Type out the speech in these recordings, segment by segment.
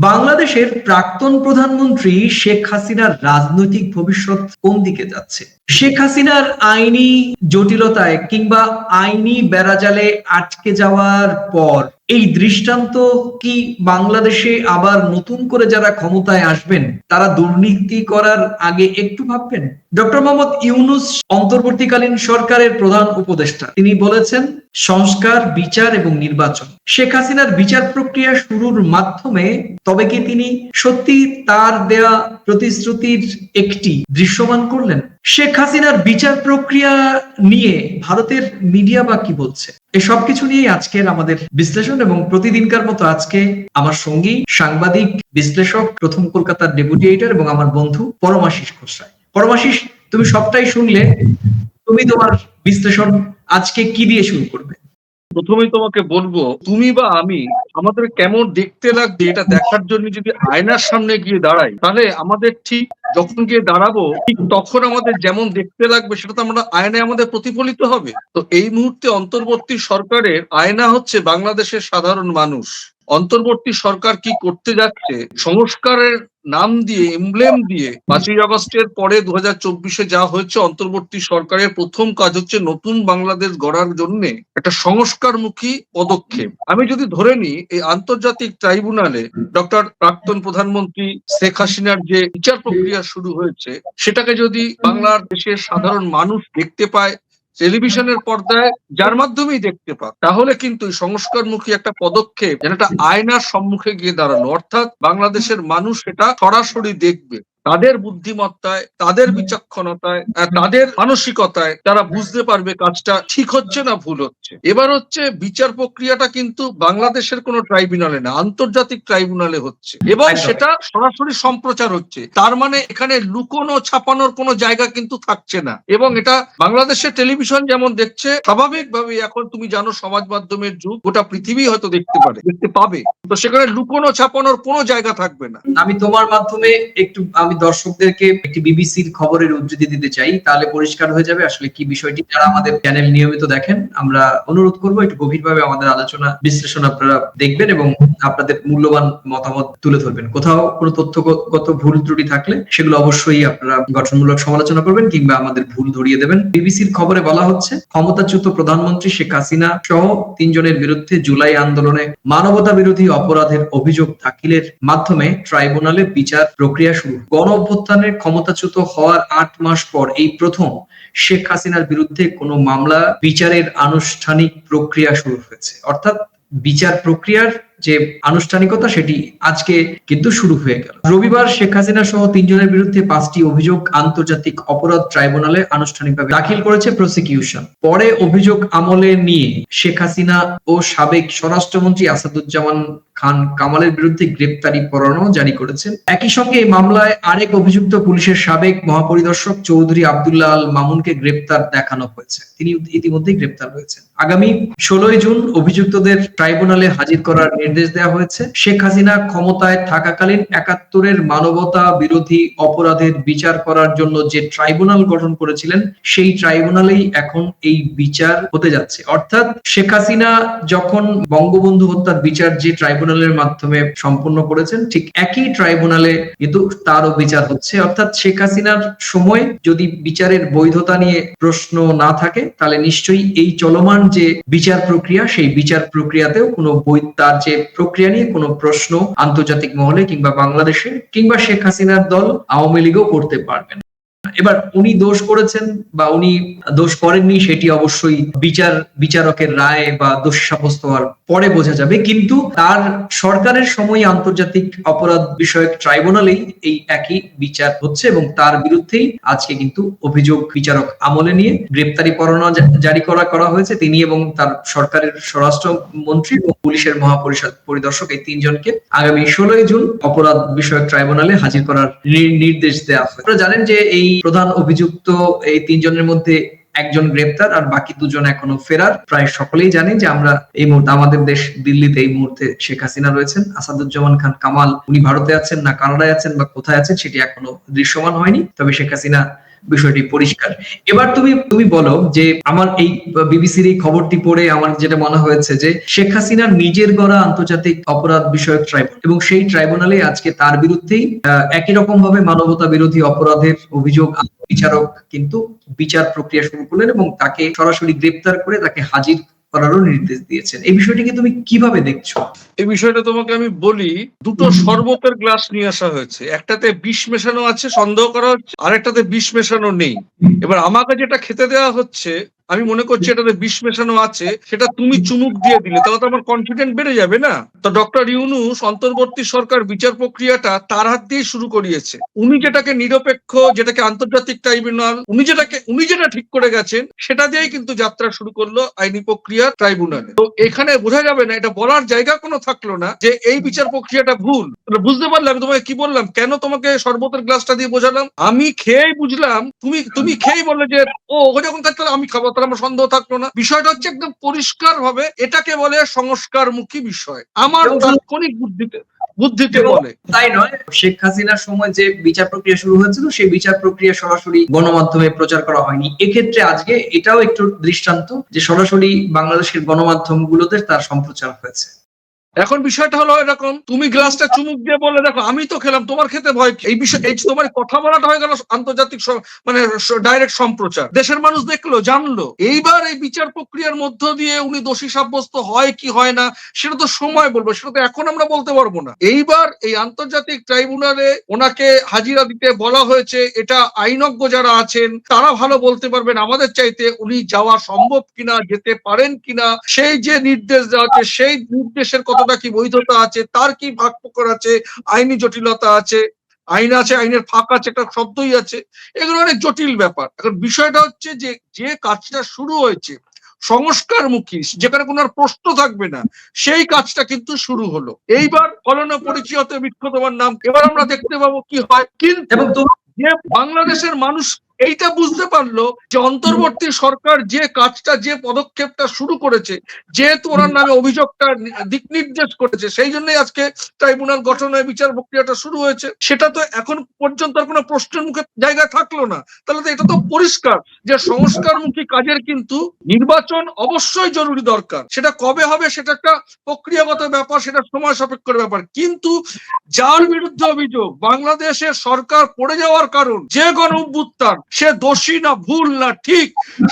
বাংলাদেশের প্রাক্তন প্রধানমন্ত্রী শেখ হাসিনার রাজনৈতিক ভবিষ্যৎ কোন দিকে যাচ্ছে? শেখ হাসিনার আইনি জটিলতায় কিংবা আইনি বেড়াজালে আটকে যাওয়ার পর এই দৃষ্টান্ত কি বাংলাদেশে আবার নতুন করে যারা ক্ষমতায় আসবেন, তারা দুর্নীতি করার আগে একটু ভাববেন? ডক্টর মোহাম্মদ ইউনুস অন্তর্বর্তীকালীন সরকারের প্রধান উপদেষ্টা। তিনি বলেছেন সংস্কার, বিচার এবং নির্বাচন। শেখ হাসিনার বিচার প্রক্রিয়া শুরুর মাধ্যমে তবে কি তিনি সত্যি তার দেয়া প্রতিশ্রুতির একটি দৃশ্যমান করলেন? শেখ হাসিনার বিচার প্রক্রিয়া নিয়ে ভারতের মিডিয়া বা কি বলছে? এই সবকিছু নিয়ে আজকের আমাদের বিশ্লেষণ এবং প্রতিদিনকার মতো আজকে আমার সঙ্গী সাংবাদিক, বিশ্লেষক, প্রথম কলকাতার ডেপুটি এডিটর এবং আমার বন্ধু পরমাশিস খোসরায় পরমাশিস, তুমি সবটাই শুনলে, তুমি তোমার বিশ্লেষণ আজকে কি দিয়ে শুরু করবে? প্রথমেই তোমাকে বলব, তুমি বা আমি আমাদের কেমন দেখতে লাগবে এটা দেখার জন্য যদি আয়নার সামনে গিয়ে দাঁড়াই, তাহলে আমাদের ঠিক যখন গিয়ে দাঁড়াবো, ঠিক তখন আমাদের যেমন দেখতে লাগবে সেটা তো আমরা আয়নায় আমাদের প্রতিফলিত হবে। তো এই মুহূর্তে অন্তর্বর্তী সরকারের আয়না হচ্ছে বাংলাদেশের সাধারণ মানুষ। অন্তর্বর্তী সরকার কি করতে যাচ্ছে? সংস্কারের নাম দিয়ে এমব্লেম দিয়ে পাঁচই আগস্টের পরে দু হাজার চব্বিশে যা হয়েছে, অন্তর্বর্তী সরকারের প্রথম কাজ হচ্ছে নতুন বাংলাদেশ গড়ার জন্য একটা সংস্কারমুখী পদক্ষেপ। আমি যদি ধরে নিই, এই আন্তর্জাতিক ট্রাইব্যুনালে ডক্টর প্রাক্তন প্রধানমন্ত্রী শেখ হাসিনার যে বিচার প্রক্রিয়া শুরু হয়েছে, সেটাকে যদি বাংলার দেশের সাধারণ মানুষ দেখতে পায় টেলিভিশনের পর্দায় যার মাধ্যমেই দেখতে পাক তাহলে কিন্তু সংস্কারমুখী একটা পদক্ষেপ যেন একটা আয়নার সম্মুখে গিয়ে দাঁড়ানো, অর্থাৎ বাংলাদেশের মানুষ সেটা সরাসরি দেখবে। তাদের বুদ্ধিমত্তায় তাদের বিচক্ষণতায় তাদের মানসিকতায় তারা বুঝতে পারবে কাজটা ঠিক হচ্ছে না ভুল হচ্ছে। এবার হচ্ছে বিচার প্রক্রিয়াটা কিন্তু বাংলাদেশের কোনো ট্রাইব্যুনালে না আন্তর্জাতিক ট্রাইব্যুনালে হচ্ছে। এবং সেটা সরাসরি সম্প্রচার হচ্ছে। তার মানে এখানে লুকোনো ছাপানোর কোনো জায়গা কিন্তু থাকছে না। এবং এটা বাংলাদেশের টেলিভিশন যেমন দেখছে স্বাভাবিকভাবে এখন তুমি জানো সমাজ মাধ্যমের যুগ গোটা পৃথিবী হয়তো দেখতে পারে দেখতে পাবে। তো সেখানে লুকোনো ছাপানোর কোনো জায়গা থাকবে না। আমি তোমার মাধ্যমে একটু আমি দর্শকদেরকে একটি বিবিসির খবরের উদ্ধৃতি দিতে চাই, তাহলে পরিষ্কার হয়ে যাবে আসলে কি বিষয়টি। যারা আমাদের চ্যানেল নিয়মিত দেখেন, আমরা অনুরোধ করব একটু গভীরভাবে আমাদের আলোচনা বিশ্লেষণ আপনারা দেখবেন এবং আপনাদের মূল্যবান মতামত তুলে ধরবেন। কোথাও কোনো তথ্যগত ভুল ত্রুটি থাকলে সেগুলো অবশ্যই আপনারা গঠনমূলক সমালোচনা করবেন কিংবা আমাদের ভুল ধরিয়ে দেবেন। বিবিসির খবরে বলা হচ্ছে, ক্ষমতাচ্যুত প্রধানমন্ত্রী শেখ হাসিনা সহ তিনজনের বিরুদ্ধে জুলাই আন্দোলনে মানবতা বিরোধী অপরাধের অভিযোগ দাখিলের মাধ্যমে ট্রাইব্যুনালে বিচার প্রক্রিয়া শুরু। গণ অভ্যুত্থানের ক্ষমতাচ্যুত হওয়ার আট মাস পর এই প্রথম শেখ হাসিনার বিরুদ্ধে কোনো মামলা, বিচারের আনুষ্ঠানিক প্রক্রিয়া শুরু হয়েছে। অর্থাৎ বিচার প্রক্রিয়ার যে আনুষ্ঠানিকতা সেটি আজকে কিন্তু শুরু হয়ে গেল। রবিবার শেখ হাসিনা সহ তিনজনের বিরুদ্ধে পাঁচটি অভিযোগ আন্তর্জাতিক অপরাধ ট্রাইব্যুনালে আনুষ্ঠানিকভাবে দাখিল করেছে প্রসিকিউশন। পরে অভিযোগ আমলে নিয়ে শেখ হাসিনা ও সাবেক স্বরাষ্ট্রমন্ত্রী আসাদুজ্জামান খান কামালের বিরুদ্ধে গ্রেপ্তারি পরোয়ানা জারি করেছেন। একই সঙ্গে এই মামলায় আরেক অভিযুক্ত পুলিশের সাবেক মহাপরিদর্শক চৌধুরী আব্দুল্লাহ আল মামুনকে গ্রেপ্তার দেখানো হয়েছে। তিনি ইতিমধ্যেই গ্রেপ্তার হয়েছেন। আগামী ষোলোই জুন অভিযুক্তদের ট্রাইব্যুনালে হাজির করার নির্দেশ দেওয়া হয়েছে। শেখ হাসিনা ক্ষমতায় থাকাকালীন একাত্তরের মানবতা বিরোধী অপরাধের বিচার করার জন্য যে ট্রাইব্যুনাল গঠন করেছিলেন, সেই ট্রাইব্যুনালেই এখন এই বিচার হতে যাচ্ছে। অর্থাৎ শেখ হাসিনা যখন বঙ্গবন্ধু হত্যার বিচার যে ট্রাইব্যুনালের মাধ্যমে সম্পন্ন করেছেন, ঠিক একই ট্রাইব্যুনালে কিন্তু তারও বিচার হচ্ছে। অর্থাৎ শেখ হাসিনার সময় যদি বিচারের বৈধতা নিয়ে প্রশ্ন না থাকে, তাহলে নিশ্চয়ই এই চলমান যে বিচার প্রক্রিয়া, সেই বিচার প্রক্রিয়াতেও কোনো তার যে প্রক্রিয়া নিয়ে কোনো প্রশ্ন আন্তর্জাতিক মহলে কিংবা বাংলাদেশে কিংবা শেখ হাসিনার দল আওয়ামী লীগও করতে পারবেন। এবার উনি দোষ করেছেন বা উনি দোষ করেননি সেটি অবশ্যই বিচার, বিচারকের রায় বা দোষ সাব্যস্ত হওয়ার পরে বোঝা যাবে। কিন্তু তার সরকারের সময় আন্তর্জাতিক অপরাধ বিষয়ক ট্রাইব্যুনালেই এই একই বিচার হচ্ছে এবং তার বিরুদ্ধেই আজকে কিন্তু অভিযোগ বিচারক আমলে নিয়ে গ্রেপ্তারি পরোয়ানা জারি করা করা হয়েছে। তিনি এবং তার সরকারের স্বরাষ্ট্র মন্ত্রী এবং পুলিশের মহাপরিষদ পরিদর্শক এই তিনজনকে আগামী ষোলোই জুন অপরাধ বিষয়ক ট্রাইব্যুনালে হাজির করার নির্দেশ দেওয়া হয়। আপনারা জানেন যে এই প্রধান অভিযুক্ত এই তিনজনের মধ্যে একজন গ্রেপ্তার আর বাকি দুজন এখনও ফেরার। প্রায় সকলেই জানে যে আমরা এই মুহূর্তে, আমাদের দেশ দিল্লিতে এই মুহূর্তে শেখ হাসিনা রয়েছেন। আসাদুজ্জামান খান কামাল, উনি ভারতে আছেন না কানাডায় আছেন বা কোথায় আছেন সেটি এখনও দৃশ্যমান হয়নি। তবে শেখ হাসিনা বিষয়টি পরিষ্কার। এবার তুমি তুমি বলো যে আমার এই বিবিসির এই খবরটি পড়ে আমার যেটা মনে হয়েছে যে শেখ হাসিনার নিজের গড়া আন্তর্জাতিক অপরাধ বিষয়ক ট্রাইব্যুনাল এবং সেই ট্রাইব্যুনালে আজকে তার বিরুদ্ধেই একই রকম ভাবে মানবতা বিরোধী অপরাধের অভিযোগ বিচারক কিন্তু বিচার প্রক্রিয়া শুরু করলেন এবং তাকে সরাসরি গ্রেপ্তার করে তাকে হাজির করারও নির্দেশ দিয়েছেন। এই বিষয়টিকে তুমি কীভাবে দেখছ? এই বিষয়টা তোমাকে আমি বলি দুটো শরবতের গ্লাস নিয়ে আসা হয়েছে। একটাতে বিষ মেশানো আছে সন্দেহ করা হচ্ছে আরেকটাতে বিষ মেশানো নেই। এবার আমাকে যেটা খেতে দেওয়া হচ্ছে আমি মনে করছি এটাতে বিষ মেশানো আছে, সেটা তুমি চুমুক দিয়ে দিলে, তাহলে তো আমার কনফিডেন্ট বেড়ে যাবে না? তো ডক্টর ইউনুস অন্তর্বর্তী সরকার বিচার প্রক্রিয়াটা তার হাত দিয়ে শুরু করিয়েছে। উনি যেটাকে নিরপেক্ষ, যেটাকে আন্তর্জাতিক ট্রাইব্যুনাল উনি যেটাকে, উনি যেটা ঠিক করে গেছেন, সেটা দিয়েই কিন্তু যাত্রা শুরু করল আইনি প্রক্রিয়া ট্রাইব্যুনালে তো এখানে বোঝা যাবে না, এটা বলার জায়গা কোনো থাকল না যে এই বিচার প্রক্রিয়াটা ভুল। বুঝতে পারলাম তোমাকে কি বললাম, কেন তোমাকে শরবতের গ্লাসটা দিয়ে বোঝালাম? আমি খেয়েই বুঝলাম, তুমি তুমি খেয়েই বললে যে, ও ও যখন থাকতো আমি খাব তাহলে আমার সন্দেহ থাকল না। বিষয়টা হচ্ছে একদম পরিষ্কার ভাবে এটাকে বলে সংস্কারমুখী বিষয়। আমার তাৎক্ষণিক বুদ্ধিতে বুদ্ধিতে বলে। তাই নয় শেখ হাসিনার সময় যে বিচার প্রক্রিয়া শুরু হয়েছিল সেই বিচার প্রক্রিয়া সরাসরি গণমাধ্যমে প্রচার করা হয়নি। এক্ষেত্রে আজকে এটাও একটু দৃষ্টান্ত যে সরাসরি বাংলাদেশের গণমাধ্যমগুলোতে তার সম্প্রচার হয়েছে। এখন বিষয়টা হলো এরকম, তুমি গ্লাসটা চুমুক দিয়ে বললে দেখো, আমি তো খেলাম, তোমার খেতে ভয় এই বিষয় এই তোমার কথা বলাটা হয়ে গেল আন্তর্জাতিক মানে ডাইরেক্ট সম্প্রচার। দেশের মানুষ দেখল, জানলো, এইবার এই বিচার প্রক্রিয়ার মধ্য দিয়ে উনি দোষী সাব্যস্ত হয় কি হয় না, সেটা তো সময় বলব, সেটা তো এখন আমরা বলতে পারব না। এইবার এই আন্তর্জাতিক ট্রাইব্যুনালে ওনাকে হাজিরা দিতে বলা হয়েছে, এটা আইনজ্ঞ যারা আছেন, তারা ভালো বলতে পারবেন, আমাদের চাইতে উনি যাওয়া সম্ভব কিনা, যেতে পারেন কিনা, সেই যে নির্দেশ দেওয়া হচ্ছে সেই নির্দেশের কতটা কি বৈধতা আছে তার কি ভাগ প্রকার আছে আইনি জটিলতা আছে আইন আছে আইনের ফাঁক আছে একটা শব্দই আছে এগুলো অনেক জটিল ব্যাপার। এখন বিষয়টা হচ্ছে যে যে কাজটা শুরু হয়েছে সংস্কারমুখী যেখানে কোনো প্রশ্ন থাকবে না সেই কাজটা কিন্তু শুরু হলো। এইবার ফলন পরিচয় বৃক্ষ তোমার নাম এবার আমরা দেখতে পাবো কি হয়। কিন্তু যে বাংলাদেশের মানুষ এইটা বুঝতে পারল যে অন্তর্বর্তী সরকার যে কাজটা যে পদক্ষেপটা শুরু করেছে যেহেতু ওনার নামে অভিযোগটা দিক নির্দেশ করেছে সেই জন্যই আজকে ট্রাইব্যুনাল গঠনের বিচার প্রক্রিয়াটা শুরু হয়েছে। সেটা তো এখন পর্যন্ত আর কোনো প্রশ্নের মুখে জায়গা থাকল না। তাহলে তো এটা তো পরিষ্কার যে সংস্কারমুখী কাজের কিন্তু নির্বাচন অবশ্যই জরুরি দরকার। সেটা কবে হবে সেটা একটা প্রক্রিয়াগত ব্যাপার সেটা সময় সাপেক্ষের ব্যাপার। কিন্তু যার বিরুদ্ধে অভিযোগ বাংলাদেশের সরকার পড়ে যাওয়ার কারণ যে গণ অভ্যুত্থান সে দোষী না ভুল না ঠিক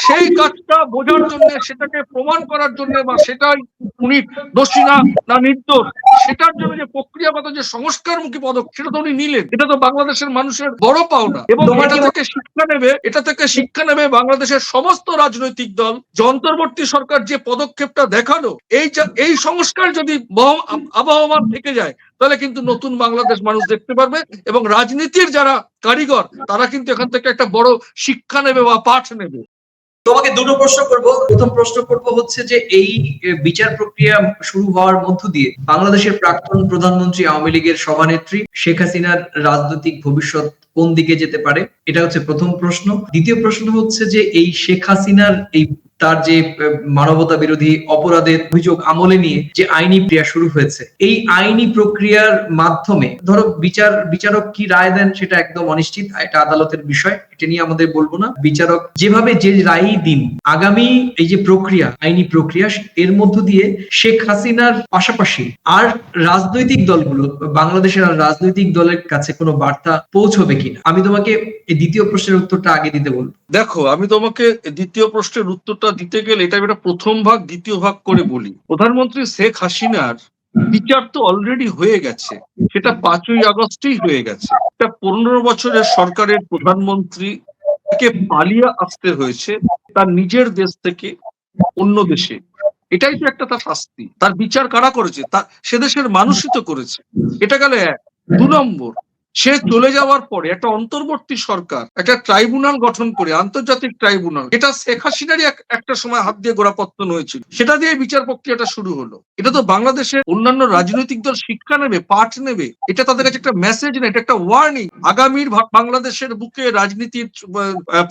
সেই কাজটা বোঝার জন্য সেটাকে প্রমাণ করার জন্য বা সেটাই উনি দোষী না না নির্দোষ সেটার জন্য যে প্রক্রিয়াগত যে সংস্কারমুখী পদক্ষেপ সেটা তো উনি নিলেন। এটা তো বাংলাদেশের মানুষের বড় পাওনা। এবং এটা থেকে শিক্ষা নেবে এটা থেকে শিক্ষা নেবে বাংলাদেশের সমস্ত রাজনৈতিক দল যে অন্তর্বর্তী সরকার যে পদক্ষেপটা দেখাল এই এই সংস্কার যদি বহ- আব- আবহমান থেকে যায় তাহলে কিন্তু নতুন বাংলাদেশ মানুষ দেখতে পারবে এবং রাজনীতির যারা কারিগর, তারা কিন্তু এখান থেকে একটা বড় শিক্ষা নেবে বা পাঠ নেবে। তোমাকে দুটো প্রশ্ন করব। প্রথম প্রশ্ন করব হচ্ছে যে এই বিচার প্রক্রিয়া শুরু হওয়ার মধ্য দিয়ে বাংলাদেশের প্রাক্তন প্রধানমন্ত্রী আওয়ামী লীগের সভানেত্রী শেখ হাসিনার রাজনৈতিক ভবিষ্যৎ কোন দিকে যেতে পারে? এটা হচ্ছে প্রথম প্রশ্ন। দ্বিতীয় প্রশ্ন হচ্ছে যে এই শেখ হাসিনার এই তার যে মানবতা বিরোধী অপরাধের অভিযোগ আমলে নিয়ে যে আইনি প্রক্রিয়া শুরু হয়েছে। এই আইনি প্রক্রিয়ার মাধ্যমে, ধরো বিচার, বিচারক কি রায় দেন সেটা একদম অনিশ্চিত, এটা আদালতের বিষয়, এটা নিয়ে আমাদের বলব না। বিচারক যেভাবে যে রায়ই দিন, আগামী এই যে প্রক্রিয়া, আইনি প্রক্রিয়া, এর মধ্য দিয়ে শেখ হাসিনার পাশাপাশি আর রাজনৈতিক দলগুলো, বাংলাদেশের আর রাজনৈতিক দলের কাছে কোনো বার্তা পৌঁছবে কিনা? আমি তোমাকে দ্বিতীয় প্রশ্নের উত্তরটা আগে দিতে বলব। দেখো, আমি তোমাকে দ্বিতীয় প্রশ্নের উত্তরটা দিতে গেলে এটা একটা প্রথম ভাগ, দ্বিতীয় ভাগ করে বলি। প্রধানমন্ত্রী শেখ হাসিনার বিচার তো অলরেডি হয়ে গেছে। সেটা পাঁচই আগস্টেই হয়ে গেছে। এটা পনেরো বছরের সরকারের প্রধানমন্ত্রী কে পালিয়ে আসতে হয়েছে। তার নিজের দেশ থেকে অন্য দেশে। এটাই তো একটা তার শাস্তি। তার বিচার কারা করেছে? তা সে দেশের মানুষই তো করেছে। এটা গেলে এক। দু নম্বর সে চলে যাওয়ার পরে একটা অন্তর্বর্তী সরকার, একটা ট্রাইব্যুনাল গঠন করে, আন্তর্জাতিক ট্রাইব্যুনাল, এটা শেখ হাসিনারই একটা সময় হাত দিয়ে গোড়াপত্তন হয়েছিল। সেটা দিয়ে বিচার প্রক্রিয়াটা শুরু হলো। এটা তো বাংলাদেশের অন্যান্য রাজনৈতিক দল শিক্ষা নেবে, পাঠ নেবে। এটা তাদের কাছে একটা মেসেজ না, এটা একটা ওয়ার্নিং আগামীর বাংলাদেশের বুকে রাজনীতির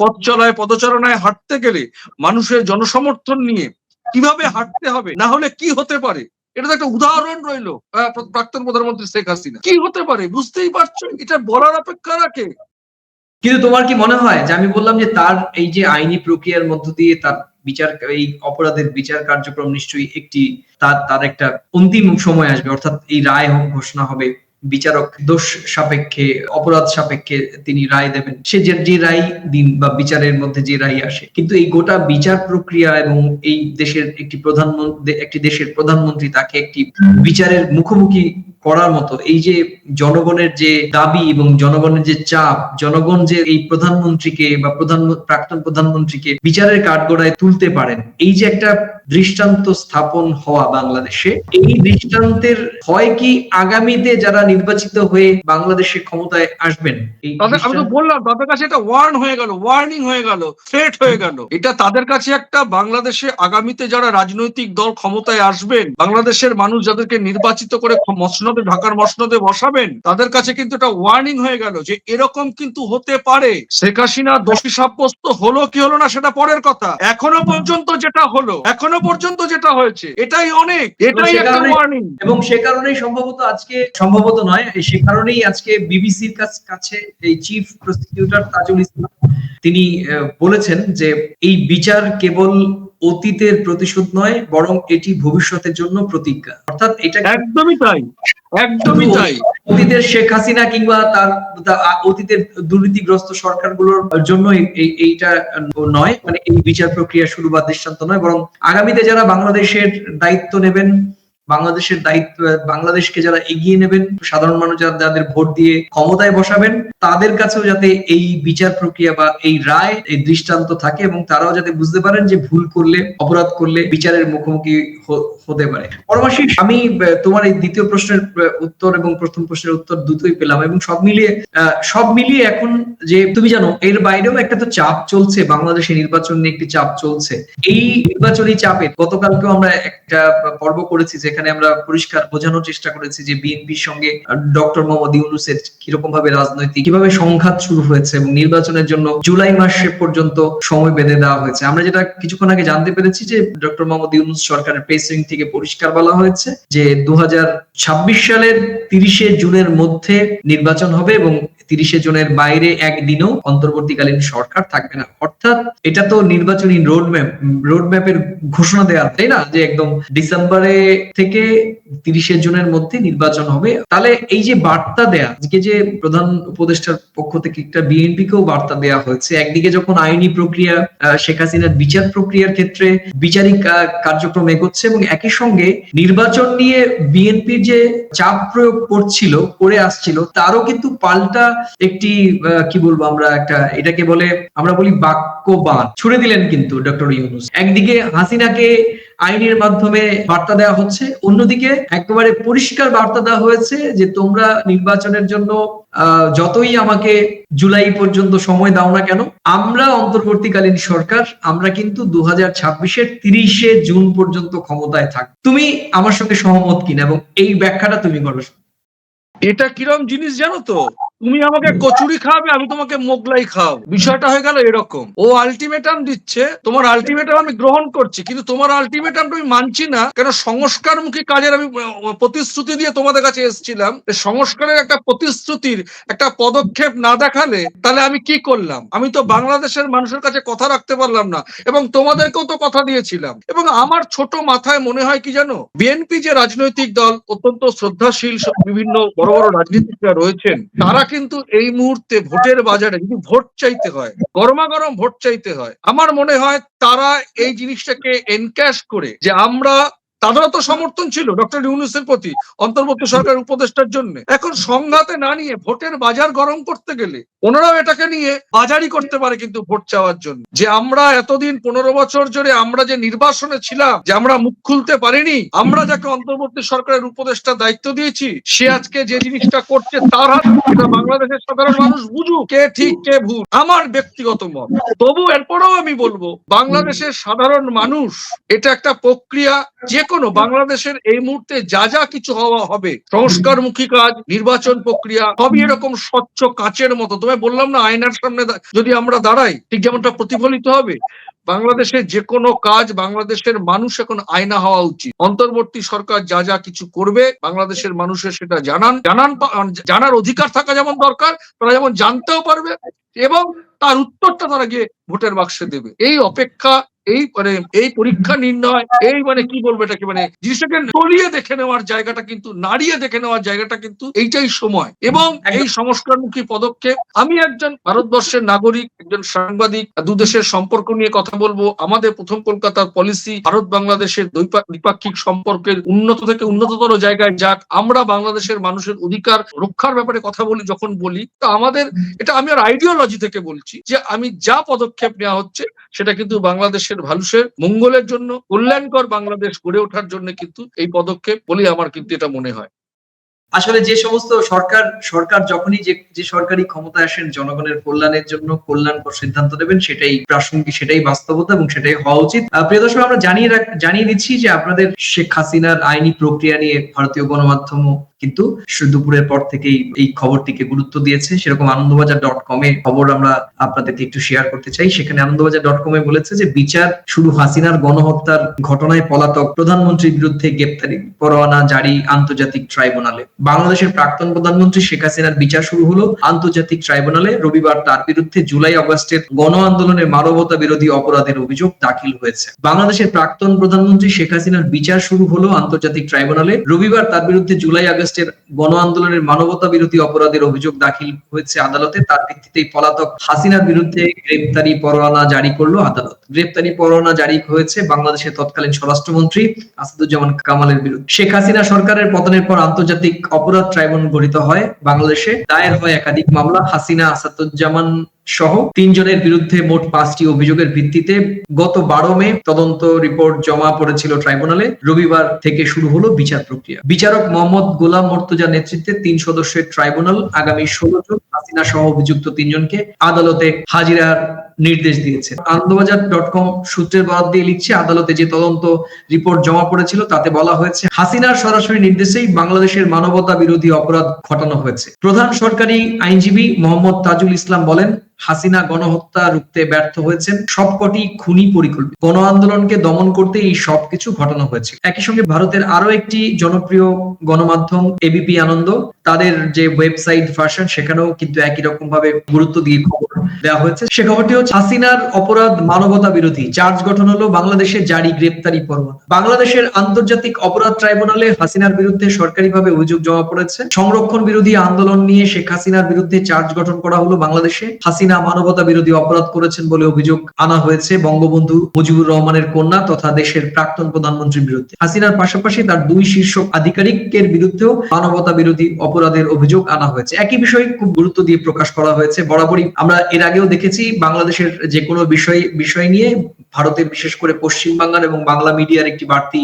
পথ চলায়, পদচারণায় হাঁটতে গেলে মানুষের জনসমর্থন নিয়ে কীভাবে হাঁটতে হবে, না হলে কি হতে পারে? এটা তো একটা উদাহরণ রইল প্রাক্তন প্রধানমন্ত্রী শেখ হাসিনা। কি হতে পারে? বুঝতেই পারছ? এটা বলার অপেক্ষা রাখে। কিন্তু তোমার কি মনে হয় যে, আমি বললাম যে, তার এই যে আইনি প্রক্রিয়ার মধ্য দিয়ে তার বিচার, এই অপরাধের বিচার কার্যক্রম নিশ্চয়ই একটি, তার তার একটা অন্তিম সময় আসবে, অর্থাৎ এই রায় হোক, ঘোষণা হবে বিচারক দোষ সাপেক্ষে, অপরাধ সাপেক্ষে তিনি রায় দেবেন। সে যে যে রায় দিন বা বিচারের মধ্যে যে রায় আসে। কিন্তু এই গোটা বিচার প্রক্রিয়া এবং এই দেশের একটি প্রধানমন্ত্রী একটি দেশের প্রধানমন্ত্রী তাকে একটি বিচারের মুখোমুখি করার মতো, এই যে জনগণের যে দাবি এবং জনগণের যে চাপ, জনগণ যে এই প্রধানমন্ত্রীকে বা প্রধান প্রাক্তন প্রধানমন্ত্রীকে বিচারের কাঠগড়ায় তুলতে পারেন, এই যে একটা দৃষ্টান্ত স্থাপন হওয়া বাংলাদেশে। এই দৃষ্টান্তের হয় কি আগামীতে যারা নির্বাচিত হয়ে বাংলাদেশে ক্ষমতায় আসবেন? আমি তো বললাম তাদের কাছে এটা ওয়ার্ন হয়ে গেল ওয়ার্নিং হয়ে গেল থ্রেট হয়ে গেল। এটা তাদের কাছে একটা বাংলাদেশে আগামীতে যারা রাজনৈতিক দল ক্ষমতায় আসবেন বাংলাদেশের মানুষ যাদেরকে নির্বাচিত করে মসনদে ঢাকার মসনদে বসাবেন তাদের কাছে কিন্তু এটা ওয়ার্নিং হয়ে গেল যে এরকম কিন্তু হতে পারে। শেখ হাসিনা দোষী সাব্যস্ত হলো কি হলো না সেটা পরের কথা। এখনও পর্যন্ত যেটা হলো এখনও পর্যন্ত যেটা হয়েছে এটাই অনেক এটাই একটা ওয়ার্নিং এবং সে কারণেই সম্ভবত আজকে সম্ভবত নয় সে কারণেই আজকে বিবিসির কাছে এই চিফ প্রসিকিউটর তাজুল ইসলাম তিনি বলেছেন যে এই বিচার কেবল অতীতের প্রতিশোধ নয় বরং এটি ভবিষ্যতের জন্য প্রতিজ্ঞা। অর্থাৎ এটা একদমই তাই একদমই তাই। অতীতের শেখ হাসিনা কিংবা তার অতীতের দুর্নীতিগ্রস্ত সরকারগুলোর জন্য এই- এই- এইটা নয়। মানে এই বিচার প্রক্রিয়া শুরু বা দৃষ্টান্ত নয় বরং আগামীতে যারা বাংলাদেশের দায়িত্ব নেবেন বাংলাদেশের দায়িত্ব, বাংলাদেশকে যারা এগিয়ে নেবেন, সাধারণ মানুষ যারা যাদের ভোট দিয়ে ক্ষমতায় বসাবেন, তাদের কাছেও যাতে এই বিচার প্রক্রিয়া বা এই রায়, এই দৃষ্টান্ত থাকে এবং তারাও যাতে বুঝতে পারেন যে ভুল করলে, অপরাধ করলে বিচারের মুখোমুখি হতে পারে। পরমাশিস, আমি তোমার এই দ্বিতীয় প্রশ্নের উত্তর এবং প্রথম প্রশ্নের উত্তর দুটোই পেলাম এবং সব মিলিয়ে সব মিলিয়ে এখন যে, তুমি জানো, এর বাইরেও একটা তো চাপ চলছে, বাংলাদেশে নির্বাচন নিয়ে একটি চাপ চলছে। এই নির্বাচনী চাপে গতকালকেও আমরা একটা পর্ব করেছি যেখানে আমরা পরিষ্কার বোঝানোর চেষ্টা করেছি যে বিএনপির সঙ্গে ডক্টর মোহাম্মদ ইউনুসের কীরকম ভাবে রাজনৈতিক কীভাবে সংঘাত শুরু হয়েছে এবং নির্বাচনের জন্য জুলাই মাসে পর্যন্ত সময় বেঁধে দেওয়া হয়েছে। আমরা যেটা কিছুক্ষণ আগে জানতে পেরেছি যে ডক্টর মোহাম্মদ ইউনুস সরকারের প্রেসিং থেকে পরিষ্কার বলা হয়েছে যে দু হাজার ছাব্বিশ সালের তিরিশে জুনের মধ্যে নির্বাচন হবে এবং তিরিশে জনের বাইরে একদিনও অন্তর্বর্তীকালীন সরকার থাকবে না। অর্থাৎ এটা তো নির্বাচনী রোডম্যাপ রোডম্যাপের ঘোষণা দেওয়া, তাই না? যে একদম ডিসেম্বরে থেকে তিরিশে জনের মধ্যে নির্বাচন হবে। তাহলে এই যে বার্তা দেয়া, আজকে যে প্রধান উপদেষ্টার পক্ষ থেকে একটা বিএনপি কেও বার্তা দেওয়া হয়েছে, একদিকে যখন আইনি প্রক্রিয়া শেখ হাসিনার বিচার প্রক্রিয়ার ক্ষেত্রে বিচারিক কার্যক্রম এগোচ্ছে এবং একই সঙ্গে নির্বাচন নিয়ে বিএনপির যে চাপ প্রয়োগ করছিল, করে আসছিল, তারও কিন্তু পাল্টা একটি কি বলব আমরা, একটা এটাকে বলে, আমরা বলি বাক্যবান। ছুড়ে দিলেন কিন্তু ডক্টর ইউনুস। একদিকে হাসিনাকে আইনের মাধ্যমে বার্তা দেওয়া হচ্ছে, অন্যদিকে একেবারে পরিষ্কার বার্তা দেওয়া হয়েছে যে তোমরা নির্বাচনের জন্য যতই আমাকে জুলাই পর্যন্ত সময় দাও না কেন, আমরা অন্তর্বর্তীকালীন সরকার, আমরা কিন্তু দু হাজার ছাব্বিশের তিরিশে জুন পর্যন্ত ক্ষমতায় থাক। তুমি আমার সঙ্গে সহমত কিনা এবং এই ব্যাখ্যাটা তুমি করো। এটা কিরম জিনিস জানো তো? তুমি আমাকে কচুরি খাওয়াবে, আমি তোমাকে মোগলাই খাওয়াবো। বিষয়টা হয়ে গেল এরকম। ও আলটিমেটাম দিচ্ছে, তোমার আলটিমেটাম আমি গ্রহণ করছি, কিন্তু তোমার আলটিমেটাম আমি মানছি না, কেন সংস্কারমুখী কাজের আমি প্রতিশ্রুতি দিয়ে তোমাদের কাছে এসেছিলাম সংস্কারের একটা প্রতিশ্রুতির একটা পদক্ষেপ না দেখালে তাহলে আমি কি করলাম? আমি তো বাংলাদেশের মানুষের কাছে কথা রাখতে পারলাম না, এবং তোমাদেরকেও তো কথা দিয়েছিলাম। এবং আমার ছোট মাথায় মনে হয় কি জানো? বিএনপি যে রাজনৈতিক দল, অত্যন্ত শ্রদ্ধাশীল বিভিন্ন বড় বড় রাজনীতিকরা রয়েছেন, তারা কিন্তু এই মুহূর্তে ভোটের বাজারে যদি ভোট চাইতে হয় গরমা গরম ভোট চাইতে হয়, আমার মনে হয় তারা এই জিনিসটাকে এনক্যাশ করে যে আমরা তাদেরও তো সমর্থন ছিল ডক্টর ইউনুসের প্রতি, অন্তর্বর্তী সরকার উপদেষ্টার জন্য। এখন সংঘাতে না নিয়ে ভোটের বাজার গরম করতে গেলে ওনারাও এটাকে নিয়ে বাজারই করতে পারে কিন্তু ভোট চাওয়ার জন্য। যে আমরা এতদিন পনেরো বছর ধরে আমরা যে নির্বাসনে ছিলাম, যে আমরা মুখ খুলতে পারিনি, আমরা যাকে অন্তর্বর্তী সরকারের উপদেষ্টা দায়িত্ব দিয়েছি, সে আজকে যে জিনিসটা করছে তার হাত বাংলাদেশের সাধারণ মানুষ বুঝুক কে ঠিক, কে ভুল। আমার ব্যক্তিগত মত। তবু এরপরেও আমি বলব, বাংলাদেশের সাধারণ মানুষ এটা একটা প্রক্রিয়া, যে কোনো বাংলাদেশের এই মুহূর্তে যা যা কিছু হওয়া হবে, সংস্কারমুখী কাজ, নির্বাচন প্রক্রিয়া, সবই এরকম স্বচ্ছ কাচের মতো। তোমায় বললাম না, আয়নার সামনে যদি আমরা দাঁড়াই, ঠিক যেমনটা প্রতিফলিত হবে বাংলাদেশের যে কোনো কাজ, বাংলাদেশের মানুষ এখন আয়না হওয়া উচিত। অন্তর্বর্তী সরকার যা যা কিছু করবে, বাংলাদেশের মানুষের সেটা জানান। জানান জানার অধিকার থাকা যেমন দরকার, তারা যেমন জানতেও পারবে, এবং তার উত্তরটা তারা গিয়ে ভোটের বাক্সে দেবে। এই অপেক্ষা এই মানে এই পরীক্ষা নির্ণয় এই মানে কি বলব এটাকে মানে জিনিসটাকে তলিয়ে দেখে নেওয়ার জায়গাটা কিন্তু নাড়িয়ে দেখে নেওয়ার জায়গাটা কিন্তু এইটাই সময়। এবং এই সংস্কারমুখী পদক্ষেপ আমি একজন ভারতবর্ষের নাগরিক একজন সাংবাদিক দু দেশের সম্পর্ক নিয়ে কথা বলব। আমাদের প্রথম কলকাতার পলিসি ভারত বাংলাদেশের দ্বিপাক্ষিক সম্পর্কের উন্নত থেকে উন্নততর জায়গায় যাক। আমরা বাংলাদেশের মানুষের অধিকার রক্ষার ব্যাপারে কথা বলি যখন বলি তা আমাদের এটা আমি আর আইডিওলজি থেকে বলছি যে আমি যা পদক্ষেপ নেওয়া হচ্ছে সেটা কিন্তু বাংলাদেশের মানুষের মঙ্গলের জন্য কল্যাণকর বাংলাদেশ গড়ে ওঠার জন্য কিন্তু এই পদক্ষেপ বলে আমার কিন্তু এটা মনে হয়। আসলে যে সমস্ত সরকার সরকার যখনই যে যে সরকারি ক্ষমতায় আসেন, জনগণের কল্যাণের জন্য কল্যাণকর সিদ্ধান্ত নেবেন, সেটাই প্রাসঙ্গিক, সেটাই বাস্তবতা এবং সেটাই হওয়া উচিত। প্রিয় আমরা জানিয়ে জানিয়ে দিচ্ছি যে আপনাদের শেখ হাসিনার আইনি প্রক্রিয়া নিয়ে ভারতীয় গণমাধ্যমও কিন্তু দুপুরের পর থেকেই এই খবরটিকে গুরুত্ব দিয়েছে। সেরকম আনন্দবাজার ডট কম এ খবর আমরা আপনাদেরকে একটু শেয়ার করতে চাই। সেখানে আনন্দবাজার ডট কম এ বলেছে যে, বিচার শুরু হাসিনার গণহত্যার ঘটনায় পলাতক প্রধানমন্ত্রীর বিরুদ্ধে গ্রেপ্তারি, পরোয়ানা জারি আন্তর্জাতিক ট্রাইব্যুনালে। বাংলাদেশের প্রাক্তন প্রধানমন্ত্রী শেখ হাসিনার বিচার শুরু হলো আন্তর্জাতিক ট্রাইব্যুনালে রবিবার। তার বিরুদ্ধে জুলাই অগস্টের গণ আন্দোলনে মানবতা বিরোধী অপরাধের অভিযোগ দাখিল হয়েছে। বাংলাদেশের প্রাক্তন প্রধানমন্ত্রী শেখ হাসিনার বিচার শুরু হলো আন্তর্জাতিক ট্রাইব্যুনালে। রবিবার তার বিরুদ্ধে জুলাই আগস্টের গণ আন্দোলনের মানবতা বিরোধী অপরাধের অভিযোগ দাখিল হয়েছে আদালতে। তার ভিত্তিতে পলাতক হাসিনার বিরুদ্ধে গ্রেপ্তারি পরোয়ানা জারি করল আদালত। গ্রেপ্তারি পরোয়ানা জারি হয়েছে বাংলাদেশের তৎকালীন স্বরাষ্ট্রমন্ত্রী আসাদুজ্জামান কামালের বিরুদ্ধে। শেখ হাসিনা সরকারের পতনের পর আন্তর্জাতিক অপরাধ ট্রাইব্যুনাল গঠিত হয় বাংলাদেশে। দায়ের হয় একাধিক মামলা, হাসিনা, আসাদুজ্জামান সহ তিনজনের বিরুদ্ধে মোট পাঁচটি অভিযোগের ভিত্তিতে। গত বারো মে তদন্ত রিপোর্ট জমা পড়েছিল ট্রাইব্যুনালে। রবিবার থেকে শুরু হলো বিচার প্রক্রিয়া। বিচারক মোহাম্মদ গোলাম মর্তুজা নেতৃত্বে তিন সদস্যের ট্রাইব্যুনাল আগামী ষোলো জন হাসিনা সহ অভিযুক্ত তিনজনকে আদালতে হাজিরার নির্দেশ দিয়েছে। আনন্দবাজার ডট কম সূত্রের বরাদ দিয়ে লিখছে, আদালতে যে তদন্ত রিপোর্ট জমা পড়েছিল তাতে বলা হয়েছে, হাসিনার সরাসরি নির্দেশেই বাংলাদেশের মানবতা বিরোধী অপরাধ ঘটানো হয়েছে। প্রধান সরকারি আইনজীবী মোহাম্মদ তাজুল ইসলাম বলেন হাসিনা গণহত্যা রুখতে ব্যর্থ হয়েছেন সবকটি খুনি পরিকল্পিত গণ আন্দোলনকে দমন করতে এই সবকিছু ঘটানো হয়েছে। একই সঙ্গে ভারতের আরও একটি জনপ্রিয় গণমাধ্যম এবিপি আনন্দ, তাদের যে ওয়েবসাইট ভার্সন, সেখানেও কিন্তু একই রকম ভাবে গুরুত্ব দিয়ে খবর দেওয়া হয়েছে। সে খবরটি হচ্ছে হাসিনার অপরাধ মানবতা বিরোধী। চার্জ গঠন হলো বাংলাদেশের জারি গ্রেপ্তারি পরোয়ানা। বাংলাদেশের আন্তর্জাতিক অপরাধ ট্রাইব্যুনালে হাসিনার বিরুদ্ধে সরকারিভাবে অভিযোগ জমা পড়েছে। সংরক্ষণ বিরোধী আন্দোলন নিয়ে শেখ হাসিনার বিরুদ্ধে চার্জ গঠন করা হলো বাংলাদেশে। হাসিনা মানবতা বিরোধী অপরাধ করেছেন বলে অভিযোগ আনা হয়েছে বঙ্গবন্ধু মুজিবুর রহমানের কন্যা তথা দেশের প্রাক্তন প্রধানমন্ত্রীর বিরুদ্ধে। হাসিনার পাশাপাশি তার দুই শীর্ষ আধিকারিকের বিরুদ্ধেও মানবতা বিরোধী অপরাধের অভিযোগ আনা হয়েছে। একই বিষয়ে খুব গুরুত্ব দিয়ে প্রকাশ করা হয়েছে। বরাবরই আমরা এর আগেও দেখেছি, বাংলাদেশের যে কোনো বিষয় বিষয় নিয়ে ভারতের বিশেষ করে পশ্চিম বাংলার এবং বাংলা মিডিয়ার একটি বাড়তি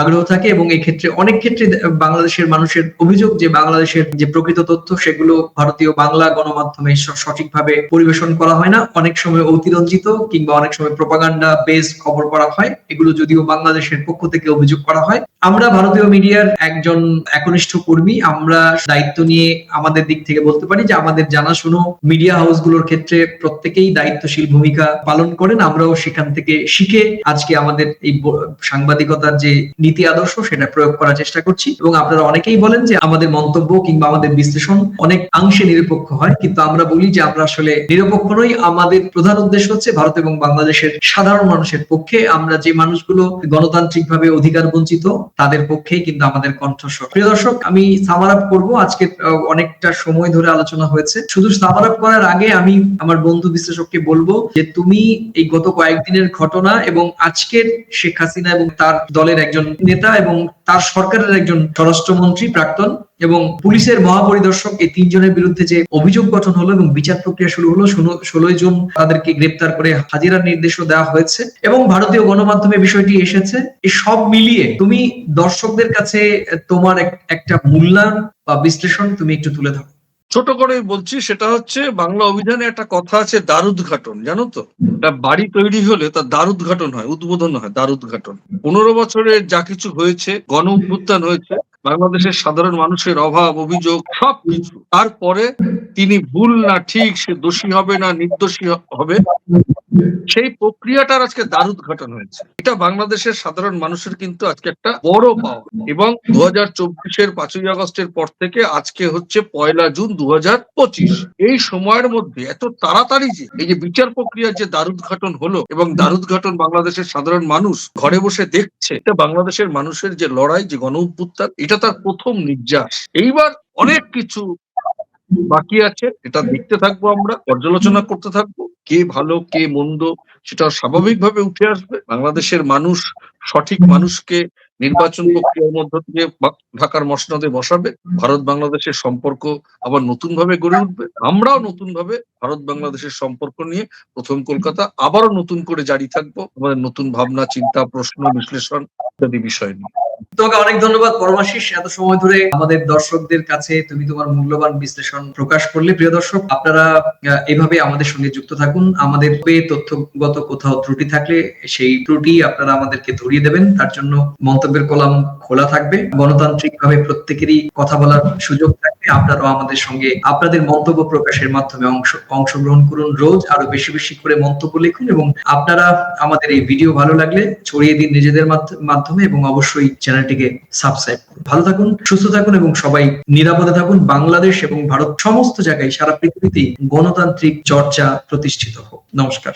আগ্রহ থাকে এবং ক্ষেত্রে অনেক ক্ষেত্রে বাংলাদেশের মানুষের অভিযোগ যে বাংলাদেশের যে প্রকৃত তথ্য সেগুলো ভারতীয় বাংলা গণমাধ্যমে সঠিকভাবে পরিবেশন করা হয় না। অনেক সময় অতিরঞ্জিত কিংবা অনেক সময় প্রপাগান্ডা বেসড খবর করা হয়। এগুলো যদিও বাংলাদেশের পক্ষ থেকে অভিযোগ করা হয়। আমরা ভারতীয় মিডিয়ার একজন একনিষ্ঠ কর্মী। আমরা দায়িত্ব নিয়ে আমাদের দিক থেকে বলতে পারি যে আমাদের জানাশুনো মিডিয়া হাউসগুলোর ক্ষেত্রে প্রত্যেকেই দায়িত্বশীল ভূমিকা পালন করেন। আমরাও সেখান থেকে শিখে আজকে আমাদের এই সাংবাদিকতার যে নীতি আদর্শ সেটা প্রয়োগ করার চেষ্টা করছি। এবং আপনারা অনেকেই বলেন যে আমাদের মন্তব্য কিংবা আমাদের বিশ্লেষণ অনেক অংশে নিরপেক্ষ হয়। কিন্তু আমরা বলি যে আমরা আসলে নিরপেক্ষ নই। আমাদের প্রধান উদ্দেশ্য হচ্ছে ভারত এবং বাংলাদেশের সাধারণ মানুষের পক্ষে আমরা যে মানুষগুলো গণতান্ত্রিক ভাবে অধিকার বঞ্চিত তাদের পক্ষেই কিন্তু আমাদের কণ্ঠস্বর। প্রিয় দর্শক, আমি সামার আপ করব। আজকে অনেকটা সময় ধরে আলোচনা হয়েছে। শুধু সামার আপ করার আগে আমি আমার বন্ধু বিশ্লেষককে বলব যে তুমি এই গত কয়েকদিনের ঘটনা এবং আজকের শেখ হাসিনা এবং তার দলের একজন নেতা এবং তার সরকারের একজন স্বরাষ্ট্রমন্ত্রী প্রাক্তন এবং পুলিশের মহাপরিদর্শক এই তিনজনের বিরুদ্ধে যে অভিযোগ গঠন হলো এবং বিচার প্রক্রিয়া শুরু হলো ষোলোই জুন তাদেরকে গ্রেপ্তার করে হাজিরার নির্দেশও দেওয়া হয়েছে এবং ভারতীয় গণমাধ্যমে বিষয়টি এসেছে। এই সব মিলিয়ে তুমি দর্শকদের কাছে তোমার একটা মূল্যায়ন বা বিশ্লেষণ তুমি একটু তুলে ধরো। ছোট করে বলছি, সেটা হচ্ছে বাংলা অভিধানে একটা কথা আছে দ্বার উদ্ঘাটন জানো তো? একটা বাড়ি তৈরি হলে তার উদ্ঘাটন হয়, উদ্বোধন হয় দ্বার উদ্ঘাটন পনেরো বছরে যা কিছু হয়েছে গণ অভ্যুত্থান হয়েছে বাংলাদেশের সাধারণ মানুষের অভাব, অভিযোগ, সবকিছু। তারপরে তিনি ভুল না ঠিক, সে দোষী হবে না, নির্দোষী হবে, সেই প্রক্রিয়াটার আজকে দ্বার উদ্ঘাটন হয়েছে। এটা বাংলাদেশের সাধারণ মানুষের কিন্তু আজকে একটা বড় পাওয়া। এবং দু হাজার চব্বিশের পাঁচই আগস্টের পর থেকে আজকে হচ্ছে পয়লা জুন দু হাজার পঁচিশ। এই সময়ের মধ্যে এত তাড়াতাড়ি যে, এই যে বিচার প্রক্রিয়ার যে দ্বার উদ্ঘাটন হলো এবং দ্বার উদ্ঘাটন বাংলাদেশের সাধারণ মানুষ ঘরে বসে দেখছে, এটা বাংলাদেশের মানুষের যে লড়াই, যে গণ অভ্যুত্থান এটা তার প্রথম নির্যাস। এইবার অনেক কিছু বাকি আছে, এটা দেখতে থাকব আমরা, পর্যালোচনা করতে থাকব, কে ভালো, কে মন্দ, সেটা স্বাভাবিকভাবে উঠে আসবে। বাংলাদেশের মানুষ, সঠিক মানুষকে নির্বাচন প্রক্রিয়ার মধ্য বা- ঢাকার মসনদে বসাবে, ভারত বাংলাদেশের সম্পর্ক আবার নতুন ভাবে গড়ে উঠবে। আমরাও নতুন ভাবে ভারত বাংলাদেশের সম্পর্ক নিয়ে প্রথম কলকাতা, আবারও নতুন করে জারি থাকব। আমাদের নতুন ভাবনা, চিন্তা, প্রশ্ন, বিশ্লেষণ ইত্যাদি বিষয় নিয়ে। তোমাকে অনেক ধন্যবাদ, পরমাশিস। এত সময় ধরে আমাদের দর্শকদের কাছে তুমি তোমার মূল্যবান বিশ্লেষণ প্রকাশ করলে। প্রিয় দর্শক, আপনারা এভাবে আমাদের সঙ্গে যুক্ত থাকুন। আমাদের তথ্যগত কোথাও ত্রুটি থাকলে সেই ত্রুটি আপনারা আমাদেরকে ধরিয়ে দেবেন। তার জন্য মন্তব্যের কলাম খোলা থাকবে। গণতান্ত্রিক ভাবে প্রত্যেকেরই কথা বলার সুযোগ থাকবে। আপনারাও আমাদের সঙ্গে আপনাদের মন্তব্য প্রকাশের মাধ্যমে অংশ, অংশগ্রহণ করুন রোজ, আরও বেশি বেশি করে মন্তব্য লিখুন এবং আপনারা আমাদের এই ভিডিও ভালো লাগলে ছড়িয়ে দিন নিজেদের মাধ্য- মাধ্যমে এবং অবশ্যই চ্যানেলটিকে সাবস্ক্রাইব করুন। ভালো থাকুন, সুস্থ থাকুন এবং সবাই নিরাপদে থাকুন। বাংলাদেশ এবং ভারত সমস্ত জায়গায় সারা পৃথিবীতেই গণতান্ত্রিক চর্চা প্রতিষ্ঠিত হোক। নমস্কার।